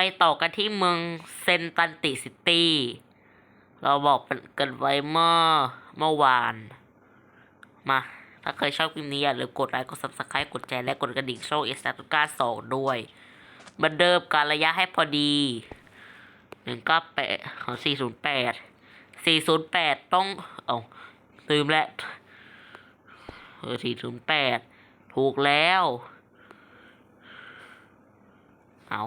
ไปต่อกันที่เมืองเซนตันติซิตี้ เราบอกกันไว้เมื่อเมื่อวาน มา ถ้าเคยชอบคลิปนี้อย่าลืมกดไลค์ กด subscribe กดแชร์และกดกระดิ่งช่องเอสตาตุก้าสองด้วยเหมือนเดิมการระยะให้พอดีหนึ่งเก้าแปดของสี่ศูนย์แปดสี่ศูนย์แปดต้องเอาลืมแล้วสี่ศูนย์แปดถูกแล้ว เอา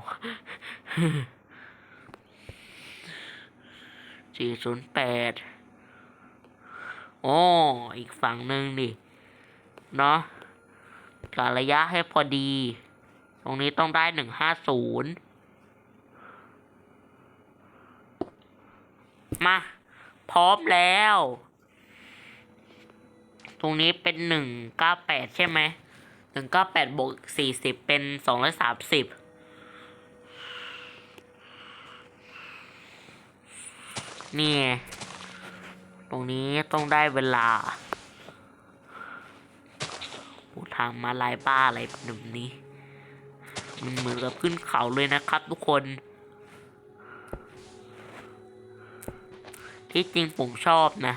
สี่ศูนย์แปดโอ้อีกฝั่งหนึ่งดิเนาะกะระยะให้พอดี ตรงนี้ต้องได้หนึ่งห้าศูนย์มา พร้อมแล้ว ตรงนี้เป็นหนึ่งเก้าแปดใช่ไหมหนึ่งเก้าแปดบวกสี่สิบเป็นสองร้อยสามสิบ นี่ตรงนี้ต้องได้เวลาโอ้ทางมาลายบ้าอะไรแบบนี้ มันเหมือนกับขึ้นเขาเลยนะครับทุกคน ที่จริงผมชอบนะ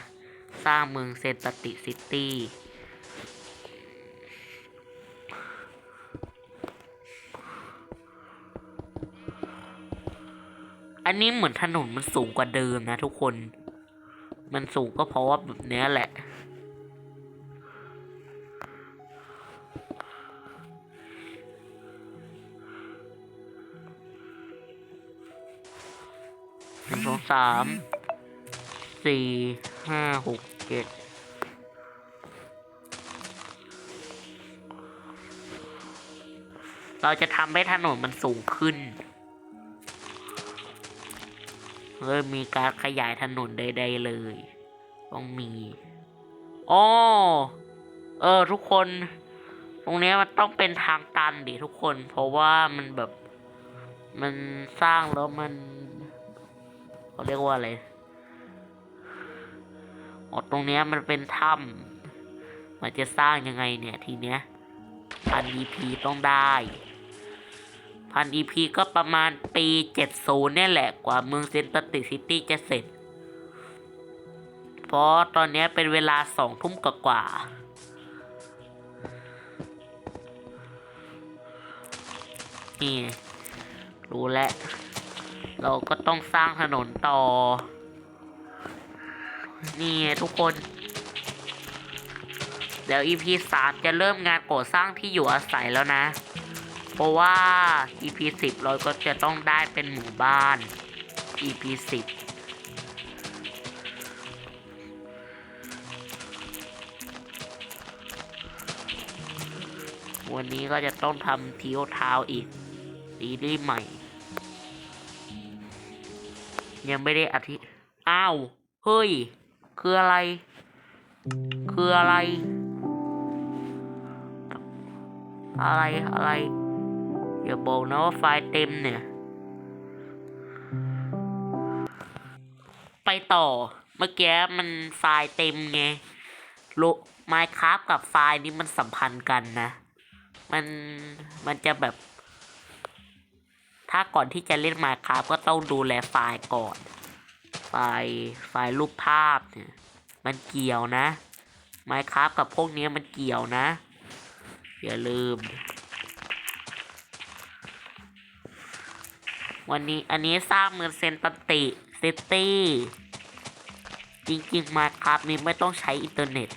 สร้างเมืองเซนตติซิตี้ อันนี้เหมือนถนนมันสูงกว่าเดิมนะทุกคน มันสูงก็เพราะว่าแบบเนี้ยแหละ หนึ่งสองสาม สี่ ห้า หก เจ็ดเราจะทำให้ถนนมันสูงขึ้น เริ่มมีการขยายถนนใด ๆ เลย ต้องมีอ๋อเออ ทุกคน ตรงเนี้ยมันต้องเป็นทางตันดิทุกคน เพราะว่ามันแบบ มันสร้างแล้วมันเขาเรียกว่าอะไรอ๋อตรงเนี้ยมันเป็นถ้ำมันจะสร้างยังไงเนี่ยทีเนี้ยพัน EP ต้องได้ พัน EP ก็ประมาณปี 70เนี่ยแหละกว่าเมืองเซนตติซิตี้จะเสร็จ เพราะตอนนี้เป็นเวลาสองทุ่มกว่าๆนี่ รู้แล้ว เราก็ต้องสร้างถนนต่อ นี่ทุกคน เดี๋ยว EP สามจะเริ่มงานก่อสร้างที่อยู่อาศัยแล้วนะ เพราะว่า EP สิบเราก็จะต้องได้เป็นหมู่บ้าน EP สิบวันนี้ก็จะต้องทำทิวทาวอีกซีรีส์ใหม่ ยังไม่ได้อธิอ้าว เฮ้ย คืออะไร คืออะไร อะไร อะไร อย่าบอกนะว่าไฟล์เต็มเนี่ย ไปต่อ เมื่อกี้มันไฟล์เต็มไงโลไมค r a f t กับไฟล์นี้มันสัมพันธ์กันนะ มันมันจะแบบ ถ้าก่อนที่จะเล่น Minecraft ก็ต้องดูแลไฟล์ก่อน ไฟล์ไฟล์รูปภาพเนี่ย มันเกี่ยวนะ Minecraft กับพวกนี้มันเกี่ยวนะ อย่าลืม วันนี้อันนี้สร้างเมืองเซนตันติซิตี้จริงๆ Minecraft นี้ไม่ต้องใช้อินเทอร์เน็ต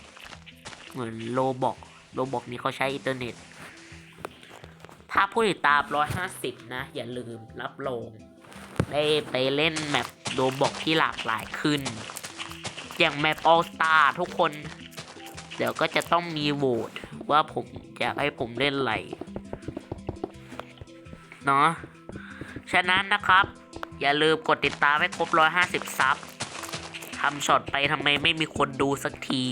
เหมือนโลบอกโลบอกนี้เขาใช้อินเทอร์เน็ต ถ้าผู้ติดตาม 150 นะ อย่าลืมรับรองได้ไปเล่นแมปโดบอกที่หลากหลายขึ้น อย่างแมป All Star ทุกคน เดี๋ยวก็จะต้องมีโหวตว่าผมอยากให้ผมเล่นอะไร เนาะ ฉะนั้นนะครับ อย่าลืมกดติดตามให้ครบ 150 ซับทำช็อตไปทำไมไม่มีคนดูสักที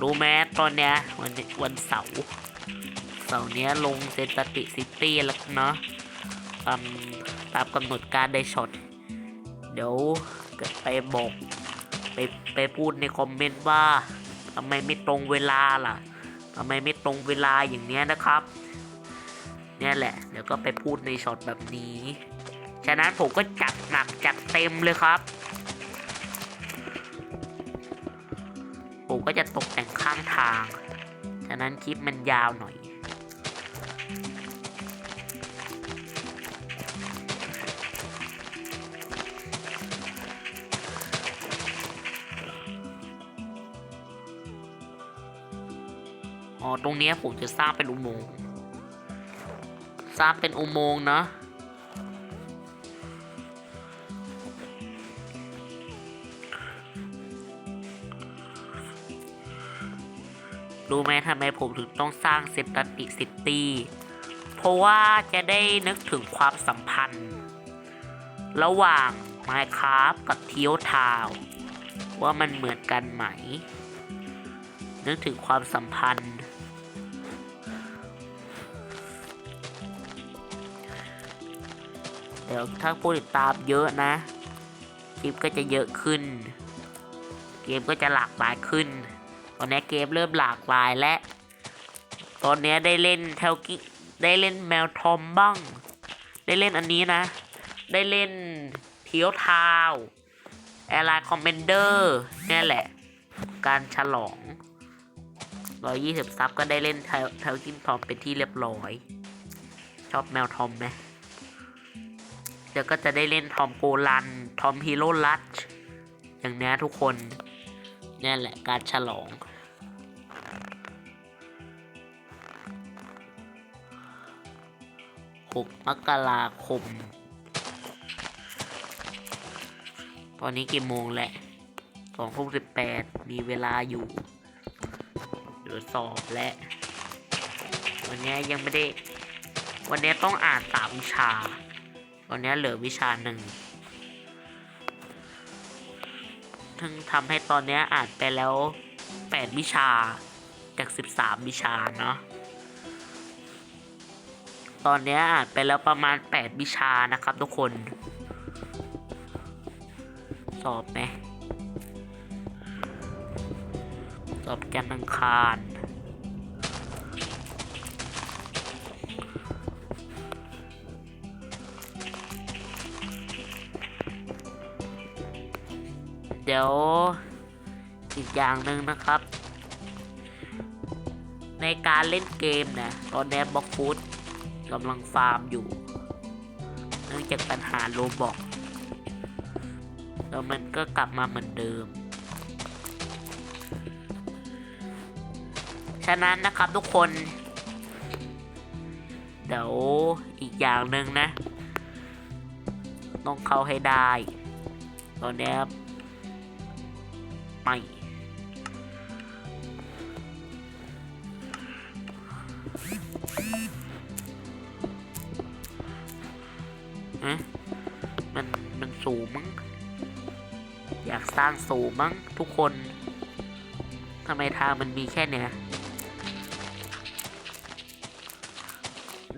รู้ไหมตอนเนี้ยวันวันเสาร์เสาร์เนี้ยลงเซนตติซิตี้แล้วเนาะตามตามกำหนดการได้ช็อต เดี๋ยวไปบอกไปไปพูดในคอมเมนต์ว่าทำไมไม่ตรงเวลาล่ะทำไมไม่ตรงเวลาอย่างเนี้ยนะครับ เนี่ยแหละ เดี๋ยวก็ไปพูดในช็อตแบบนี้ ฉะนั้นผมก็จัดหนักจัดเต็มเลยครับ ผมก็จะตกแต่งข้างทาง ฉะนั้นคลิปมันยาวหน่อยอ๋อ ตรงนี้ผมจะสร้างเป็นอุโมงค์ สร้างเป็นอุโมงค์เนาะรู้ไหมทำไมผมถึงต้องสร้างเซนตติซิตี้ เพราะว่าจะได้นึกถึงความสัมพันธ์ ระหว่าง Minecraft กับเทียวทาวว่ามันเหมือนกันไหม นึกถึงความสัมพันธ์ี๋ยวถ้าผู้ติดตามเยอะนะคลิปก็จะเยอะขึ้น เกมก็จะหลากหลายขึ้น ตอนนี้เกมเริ่มหลากหลายและ ตอนนี้ได้เล่นเทลกิได้เล่นแมวทอมบ้าง ได้เล่นอันนี้นะ ได้เล่นเทียวทาวแอร์ไลน์คอมเมนเดอร์นี่แหละ การฉลอง 120 ซับก็ได้เล่นเทลเทลกินทอมเป็นที่เรียบร้อย ชอบแมวทอมไหม เดี๋ยวก็จะได้เล่นทอมโกลัน ทอมฮีโร่ลัช อย่างนี้ทุกคนนี่แหละการฉลอง 6 มกราคม ตอนนี้กี่โมงแหละสองทุ่มสิบแปดมีเวลาอยู่ เดี๋ยวสอบและ วันนี้ยังไม่ได้ วันนี้ต้องอ่านสามวิชา วันนี้เหลือวิชาหนึ่งถึงทำให้ตอนนี้อ่านไปแล้วแปดวิชา จากสิบสามวิชาเนาะ ตอนนี้อ่านไปแล้วประมาณแปดวิชานะครับทุกคน สอบไหมสอบจันทร์อังคาร เดี๋ยวอีกอย่างหนึ่งนะครับ ในการเล่นเกมนะตอนนี้บล็อกฟูดกำลังฟาร์มอยู่ เนื่องจากปัญหาโลบอกแล้วมันก็กลับมาเหมือนเดิม ฉะนั้นนะครับทุกคน เดี๋ยวอีกอย่างหนึ่งนะ ต้องเข้าให้ได้ ตอนเนี้ย ไม่เอ๊ะมัน มันสูงมั้ง อยากสร้างสูงมั้งทุกคน ทำไมทางมันมีแค่เนี้ย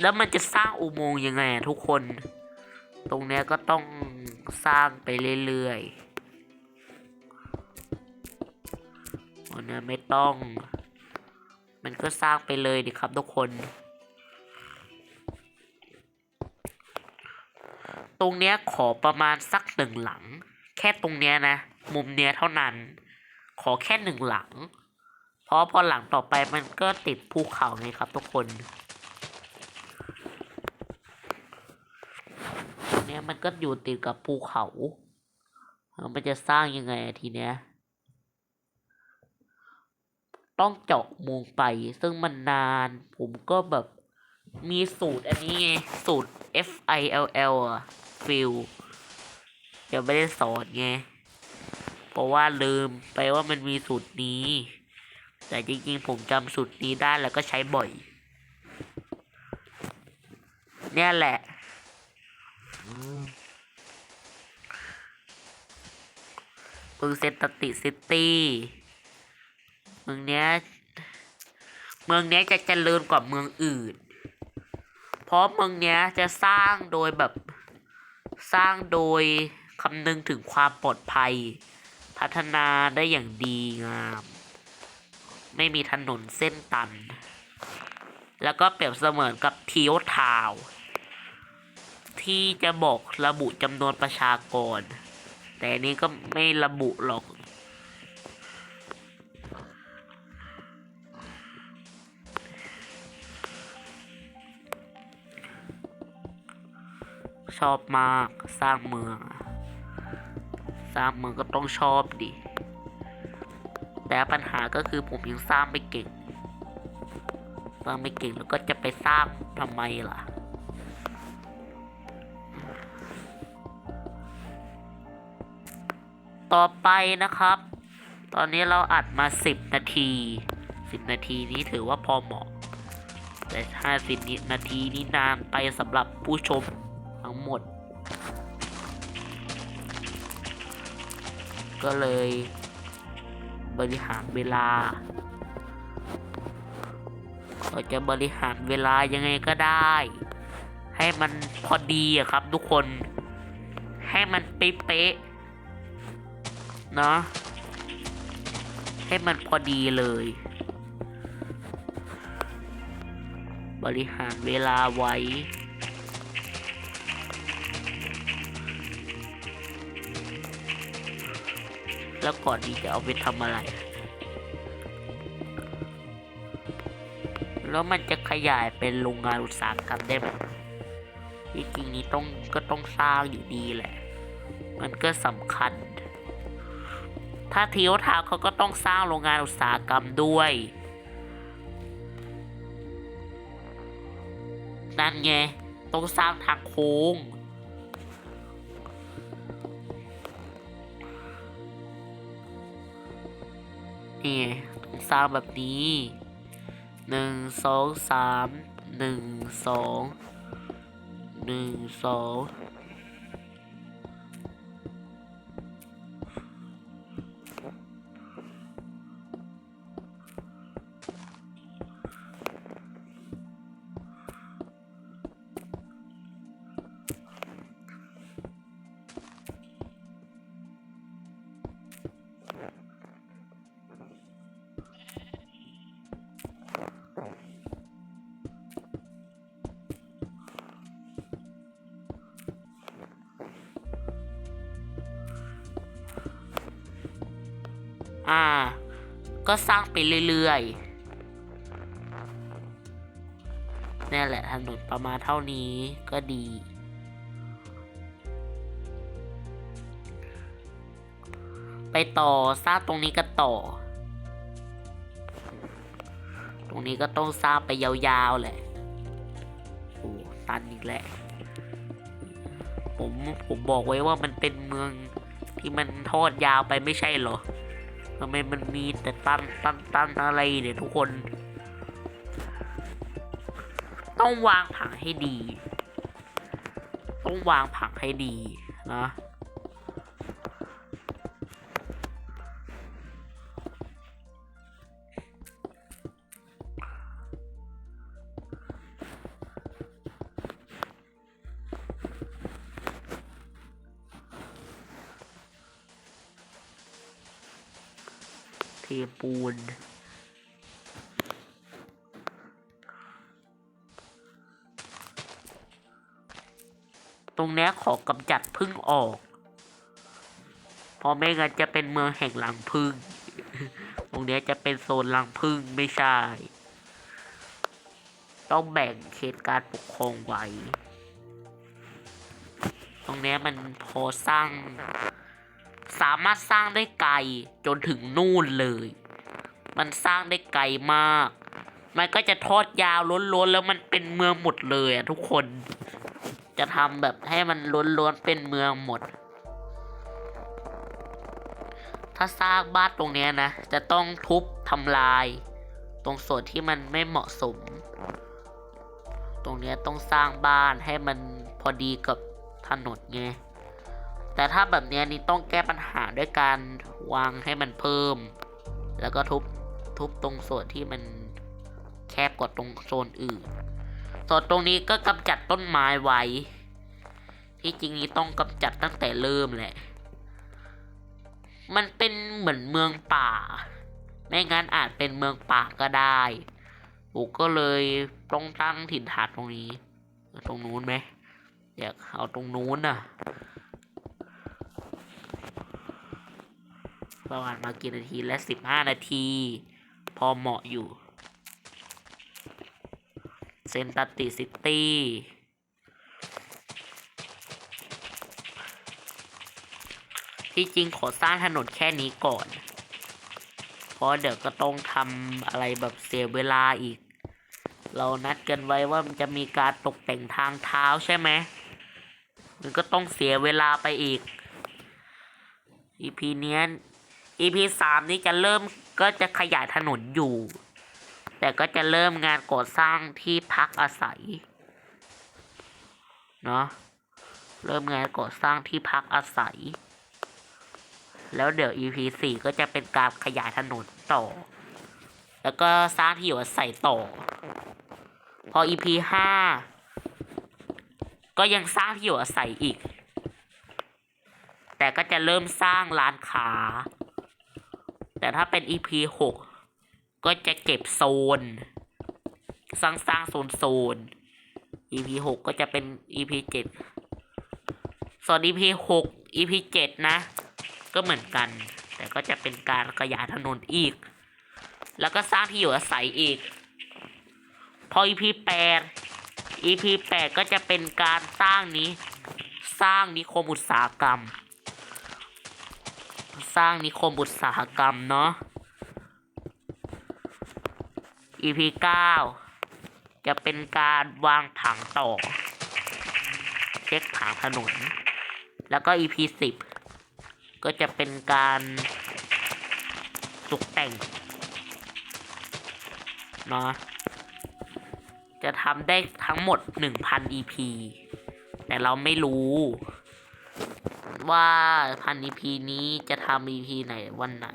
แล้วมันจะสร้างอุโมงค์ยังไงทุกคน ตรงเนี้ยก็ต้องสร้างไปเรื่อยๆ วันนี้ไม่ต้อง มันก็สร้างไปเลยดิครับทุกคน ตรงเนี้ยขอประมาณสักหนึ่งหลัง แค่ตรงเนี้ยนะ มุมเนี้ยเท่านั้น ขอแค่หนึ่งหลัง เพราะพอหลังต่อไปมันก็ติดภูเขาไงครับทุกคนเนี้ยมันก็อยู่ติดกับภูเขาแล้วมันจะสร้างยังไงทีเนี้ย ต้องเจาะอุมงไป ซึ่งมันนาน ผมก็แบบมีสูตรอันนี้ไง สูตร F I L L อะฟิลยังไม่ได้สอนไง เพราะว่าลืมไปว่ามันมีสูตรนี้ แต่จริงๆ ผมจำสูตรนี้ได้แล้วก็ใช้บ่อย เนี่ยแหละมืองเซนตติซิตี้ มืองเนี้ยเมืองเนี้ยจะเจริญกว่าเมืองอื่น เพราะเมืองเนี้ยจะสร้างโดยแบบสร้างโดยคำนึงถึงความปลอดภัย พัฒนาได้อย่างดีงาม ไม่มีถนนเส้นตัน แล้วก็เปรียบเสมือนกับทีโอทาวที่จะบอกระบุจำนวนประชากร แต่นนี้ก็ไม่ระบุหรอก ชอบมากสร้างเมือง สร้างเมืองก็ต้องชอบดิ แต่ปัญหาก็คือผมยังสร้างไม่เก่ง สร้างไม่เก่งแล้วก็จะไปสร้างทำไมล่ะต่อไปนะครับ ตอนนี้เราอัดมา 10 นาที 10 นาทีนี้ถือว่าพอเหมาะ แต่ 50 นาทีนี้นานไปสำหรับผู้ชมทั้งหม ก็เลยบริหารเวลาเราจะบริหารเวลายังไงก็ได้ ให้มันพอดีอะครับทุกคน ให้มันเป๊ะๆเนาะให้มันพอดีเลย บริหารเวลาไว้ แล้วก่อนนี้จะเอาไปทำอะไร แล้วมันจะขยายเป็นโรงงานอุตสาหกรรมได้ไหมที่จริงนี้ต้องก็ต้องสร้างอยู่ดีแหละ มันก็สำคัญ ถ้าทีโอทาวเขาก็ต้องสร้างโรงงานอุตสาหกรรมด้วย นั่นไง ต้องสร้างทางโค้ง นี่ไงต้องสร้างแบบนี้หนึ่งสองสามหนึ่งสองหนึ่งสอง เรื่อยๆนี่แหละถนนประมาณเท่านี้ก็ดี ไปต่อสร้างตรงนี้ก็ต่อ ตรงนี้ก็ต้องสร้างไปยาวๆแหละโอ้ตันอีกแหละผมผมบอกไว้ว่ามันเป็นเมืองที่มันทอดยาวไปไม่ใช่เหรอ ทำไมมันมีแต่ตันตันตันอะไรเนี่ยทุกคน ต้องวางผังให้ดี ต้องวางผังให้ดีนะ ปูน ตรงนี้ขอกำจัดพึ่งออก เพราะไม่งั้นจะเป็นเมืองแห่งรังพึ่ง ตรงนี้จะเป็นโซนรังพึ่งไม่ใช่ ต้องแบ่งเขตการปกครองไว้ ตรงนี้มันพอสร้าง สามารถสร้างได้ไกลจนถึงนู่นเลย มันสร้างได้ไกลมาก มันก็จะทอดยาวล้นๆแล้วมันเป็นเมืองหมดเลยอะทุกคน จะทำแบบให้มันล้นๆเป็นเมืองหมด ถ้าสร้างบ้านตรงนี้นะ จะต้องทุบทำลาย ตรงส่วนที่มันไม่เหมาะสม ตรงนี้ต้องสร้างบ้านให้มันพอดีกับถนนไง แต่ถ้าแบบเนี้ยนี่ต้องแก้ปัญหาด้วยการวางให้มันเพิ่ม แล้วก็ทุบทุบตรงส่วนที่มันแคบกว่าตรงโซนอื่น ส่วนตรงนี้ก็กำจัดต้นไม้ไว้ ที่จริงนี้ต้องกำจัดตั้งแต่เริ่มแหละ มันเป็นเหมือนเมืองป่า ไม่งั้นอาจเป็นเมืองป่าก็ได้ผมก็เลยต้องตั้งถิ่นฐานตรงนี้ ตรงนู้นไหมอยากเอาตรงนู้นน่ะ ประมาณมากี่นาทีและสิบห้านาที พอเหมาะอยู่ เซนตัตติซิตี้ที่จริงขอสร้างถนนแค่นี้ก่อน เพราะเดี๋ยวก็ต้องทำอะไรแบบเสียเวลาอีก เรานัดกันไว้ว่ามันจะมีการตกแต่งทางเท้าใช่ไหม มันก็ต้องเสียเวลาไปอีก EP เนี้ย EP สามนี้จะเริ่มก็จะขยายถนนอยู่ แต่ก็จะเริ่มงานก่อสร้างที่พักอาศัย เนาะเริ่มงานก่อสร้างที่พักอาศัย แล้วเดี๋ยว EP สี่ก็จะเป็นการขยายถนนต่อ แล้วก็สร้างที่อยู่อาศัยต่อ พอ EP ห้าก็ยังสร้างที่อยู่อาศัยอีก แต่ก็จะเริ่มสร้างร้านค้า แต่ถ้าเป็น EP หกก็จะเก็บโซน สร้างสร้างโซนโซน EP หกก็จะเป็น EP เจ็ดส่วน EP หก EP เจ็ดนะ ก็เหมือนกัน แต่ก็จะเป็นการขยายถนนอีก แล้วก็สร้างที่อยู่อาศัยอีก พอ EP แปด EP แปดก็จะเป็นการสร้างนี้ สร้างนิคมอุตสาหกรรม สร้างนิคมอุตสาหกรรมเนาะ EP เก้าจะเป็นการวางผังต่อ เช็คผังถนน แล้วก็ EP สิบก็จะเป็นการตกแต่งเนาะจะทำได้ทั้งหมด 1,000 EP แต่เราไม่รู้ ว่าพัน EP นี้จะทำ EP ไหนวันไหน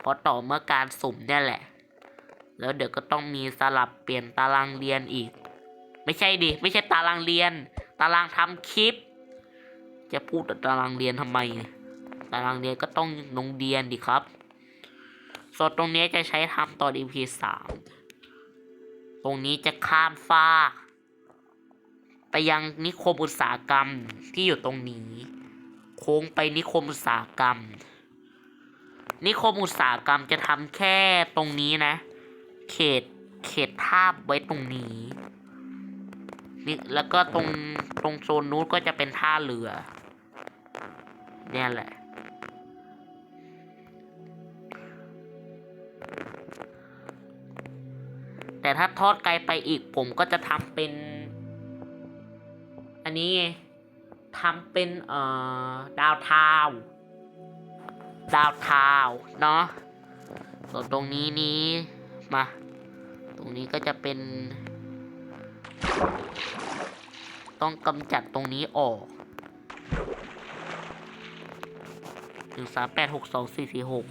เพราะต่อเมื่อการสุ่มเนี่ยแหละ แล้วเดี๋ยวก็ต้องมีสลับเปลี่ยนตารางเรียนอีก ไม่ใช่ดิ ไม่ใช่ตารางเรียน ตารางทำคลิป จะพูดแต่ตารางเรียนทำไม ตารางเรียนก็ต้องโรงเรียนดิครับส่วนตรงนี้จะใช้ทำตอน EP สามตรงนี้จะข้ามฟากไปยังนิคมอุตสาหกรรมที่อยู่ตรงนี้ ค้งไปนิคมอุตสาหกรรม นิคมอุตสาหกรรมจะทำแค่ตรงนี้นะ เขตเขตทาบไว้ตรงนี้ นี่แล้วก็ตรงตรงโซนนู้นก็จะเป็นท่าเรือ เนี่ยแหละ แต่ถ้าทอดไกลไปอีกผมก็จะทำเป็น อันนี้ไง ทำเป็นเอ่อดาวเทาวดาวเทาวเนาะส่วนตรงนี้นี้มา ตรงนี้ก็จะเป็น ต้องกำจัดตรงนี้ออกหนึ่งสามแปดหกสองสี่สี่หก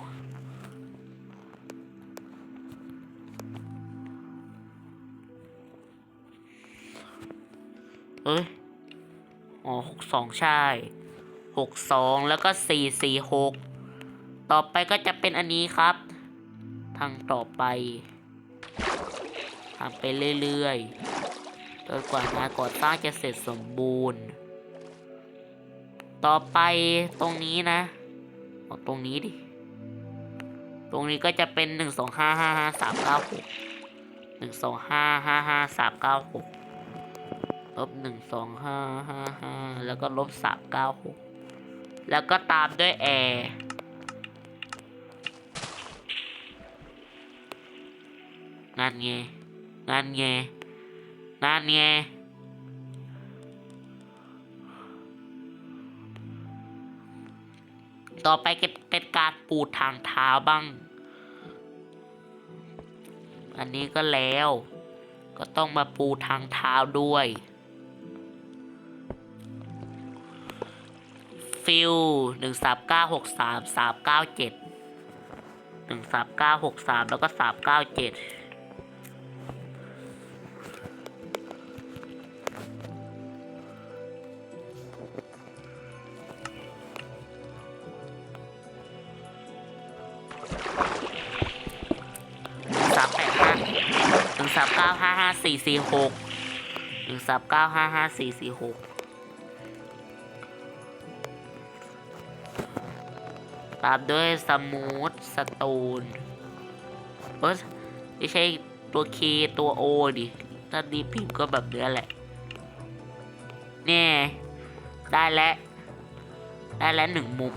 เอ้ย สองใช่หกสองแล้วก็สี่สี่หกต่อไปก็จะเป็นอันนี้ครับ ทางต่อไปทำไปเรื่อยๆจนกว่างานก่อสร้างจะเสร็จสมบูรณ์ ต่อไปตรงนี้นะเอาตรงนี้ดิ ตรงนี้ก็จะเป็นหนึ่งสองห้าห้าห้าสามเก้าหกหนึ่งสองห้าห้าห้าสามเก้าหก ลบหนึ่งสองห้าห้าห้าแล้วก็ลบสามเก้าหกแล้วก็ตามด้วยแอร์งานไงงานไงงานไงต่อไปเป็นการปูทางเท้าบ้าง อันนี้ก็แล้ว ก็ต้องมาปูทางเท้าด้วย ฟิลหนึ่งสามเก้าหกสามสามเก้าเจ็ดหนึ่งสามเก้าหกสามแล้วก็สามเก้าเจ็ดสามแปดห้านึ่งสามเก้าห้าห้าสี่สี่หกหนึ่งสามเก้าห้าห้าสี่สี่หก ตามด้วยสมูทสตูนเออไม่ใช่ตัวเคตัวโอดิถ้าดีพิมพ์ก็แบบเนื้อแหละเนี่ยได้แล้ว ได้แล้วหนึ่งมุม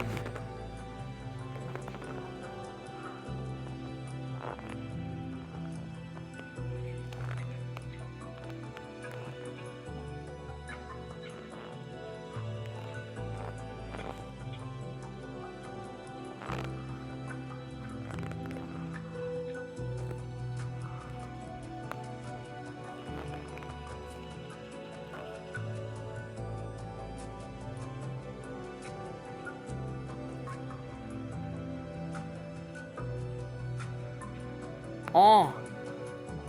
โอ้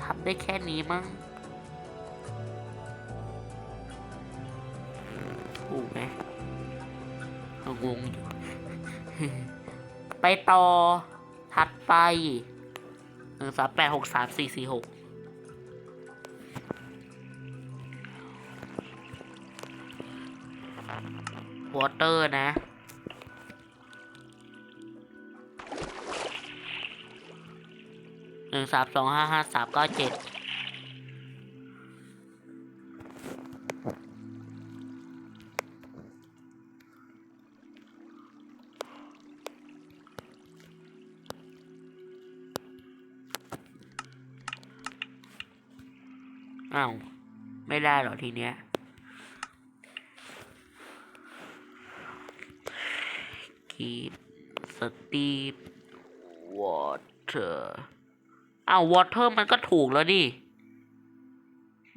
ทำได้แค่นี้มั้งถูกไหมงงอยู่ไปต่อ ถัดไปหนึ่งสามแปดหกสามสี่สี่หกวอเตอร์นะ หนึ่งสามสองห้าห้าสามเก้าเจ็ดอ้าวไม่ได้หรอทีเนี้ย keep Steve water อ้ อ้าววอเตอร์มันก็ถูกแล้วดิ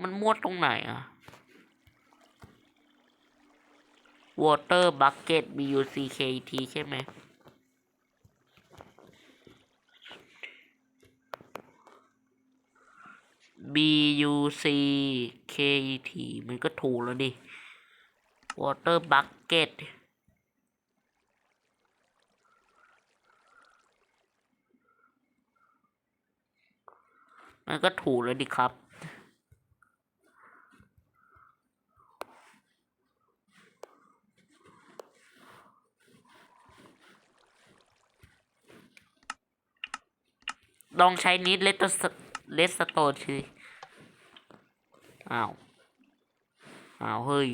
มันมั่วตรงไหนอะวอเตอร์บักเก็ตบูซีเคทีใช่ไหมบูซีเคทีมันก็ถูกแล้วดิวอเตอร์บักเก็ต มันก็ถูกแล้วดิครับ ลองใช้นิดเลตเลสโตนสิอ้าว อ้าว เฮ้ย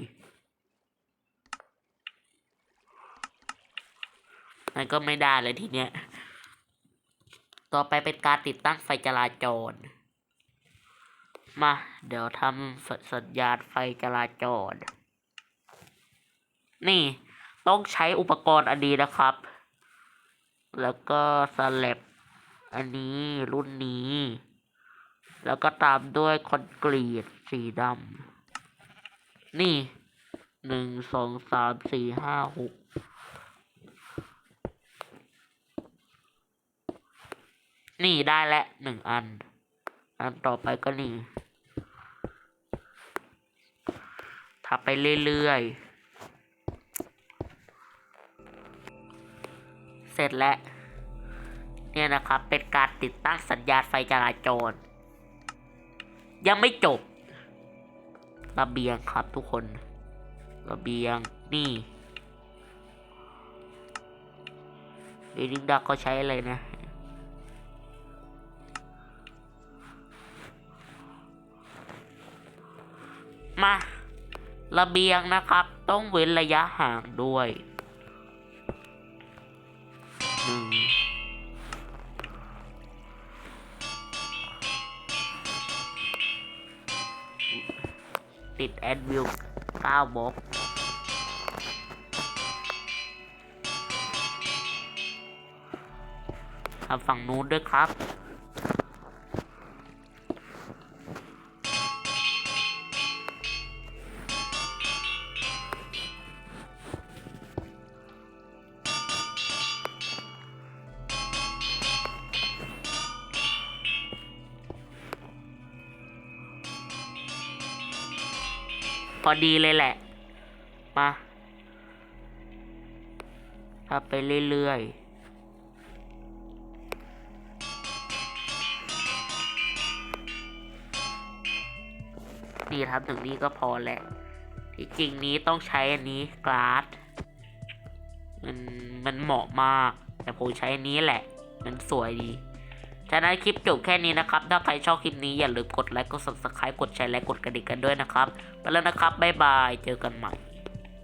มันก็ไม่ได้เลยทีเนี้ย ต่อไปเป็นการติดตั้งไฟจราจร มา เดี๋ยวทำสสัญญาณไฟจราจร นี่ต้องใช้อุปกรณ์อันนี้นะครับ แล้วก็สแลบอันนี้รุ่นนี้ แล้วก็ตามด้วยคอนกรีตสีดำนี่หนึ่งสองสามสี่ห้าหกนี่ได้แล้วหนึ่งอัน อันต่อไปก็นี่ ทับไปเรื่อยๆ เสร็จแล้ว เนี่ยนะครับ เป็นการติดตั้งสัญญาณไฟจราจร ยังไม่จบ ระเบียงครับทุกคน ระเบียงนี่เดนิงดักเขาใช้อะไรนะมา ระเบียงนะครับ ต้องเว้นระยะห่างด้วยหนึ่งติดแอดวิว9บล็อกทำฝั่งนู้นด้วยครับ อดีเลยแหละ มาทำไปเรื่อยๆนี่ทำถึงนี้ก็พอแหละที่จริงนี้ต้องใช้อันนี้กราสมันมันเหมาะมาก แต่ผมใช้อันนี้แหละ มันสวยดี ฉะนั้นคลิปจบแค่นี้นะครับ ถ้าใครชอบคลิปนี้อย่าลืมกดไลค์ กด subscribe กดแชร์และกดกระดิ่งกันด้วยนะครับ ไปแล้วนะครับ บ๊ายบาย เจอกันใหม่